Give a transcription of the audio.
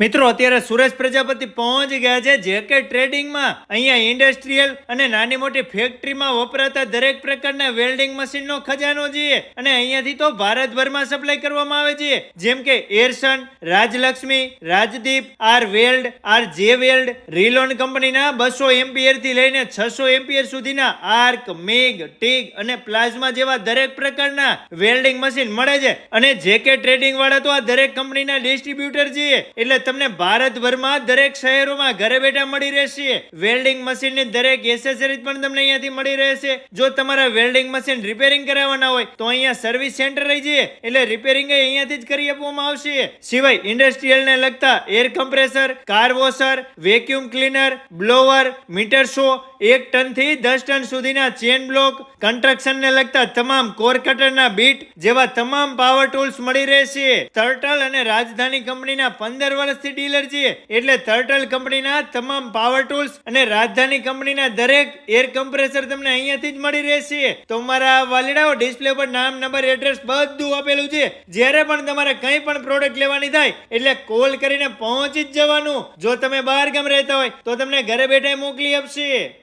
મિત્રો, અત્યારે સુરેશ પ્રજાપતિ પહોંચી ગયા છે જે કે ટ્રેડિંગમાં. અહીંયા ઇન્ડસ્ટ્રીયલ અને નાની મોટી ફેક્ટરીમાં વપરાતા દરેક પ્રકારના વેલ્ડિંગ મશીનનો ખજાનો છે. અને અહીંયાથી તો ભારતભરમાં સપ્લાય કરવામાં આવે છે. જેમ કે Airson, Rajlakshmi, Rajdeep, R weld, R J weld, Rilon કંપનીના બસો એમ્પિયરથી લઈને છસો એમ્પિયર સુધીના આર્ક મેગ ટીગ અને પ્લાઝમા જેવા દરેક પ્રકારના વેલ્ડિંગ મશીન મળે છે. અને જે કે ટ્રેડિંગ વાળા તો આ દરેક કંપનીના ડિસ્ટ્રીબ્યુટર છે. એટલે તમને ભારતભરમાં દરેક શહેરોમાં ઘરે બેઠા મળી રહેશે. વેલ્ડિંગ મશીનની દરેક એસેસરીઝ પણ તમને અહીંયાથી મળી રહેશે. જો તમારા વેલ્ડિંગ મશીન રિપેરિંગ કરાવવાના હોય, તો અહીંયા સર્વિસ સેન્ટર રહી જઈએ. એટલે રિપેરિંગ અહીંયાથી જ કરી આપવામાં આવશે. સિવાય ઇન્ડસ્ટ્રીયલ ને લગતા air compressor car washer vacuum cleaner blower meter show એક ટનથી દસ ટન સુધીના ચેન બ્લોક કન્સ્ટ્રક્શન ને લગતા તમામ કોર કટરના બીટ જેવા તમામ પાવર ટૂલ્સ મળી રહેશે. ટર્ટલ અને રાજધાની કંપનીના પંદર વર્ષથી ડીલર છીએ. એટલે ટર્ટલ કંપનીના તમામ પાવર ટૂલ્સ અને રાજધાની કંપનીના દરેક એર કમ્પ્રેસર તમને અહીંયાથી જ મળી રહેશે. તો મારા વાલીડાઓ ડિસ્પ્લે પર નામ નંબર એડ્રેસ બધું આપેલું છે. જ્યારે પણ તમારે કંઈ પણ પ્રોડક્ટ લેવાની થાય, એટલે કોલ કરીને પહોંચી જ જવાનું. જો તમે બહાર ગામ રહેતા હોય, તો તમને ઘરે બેઠા મોકલી આપશે.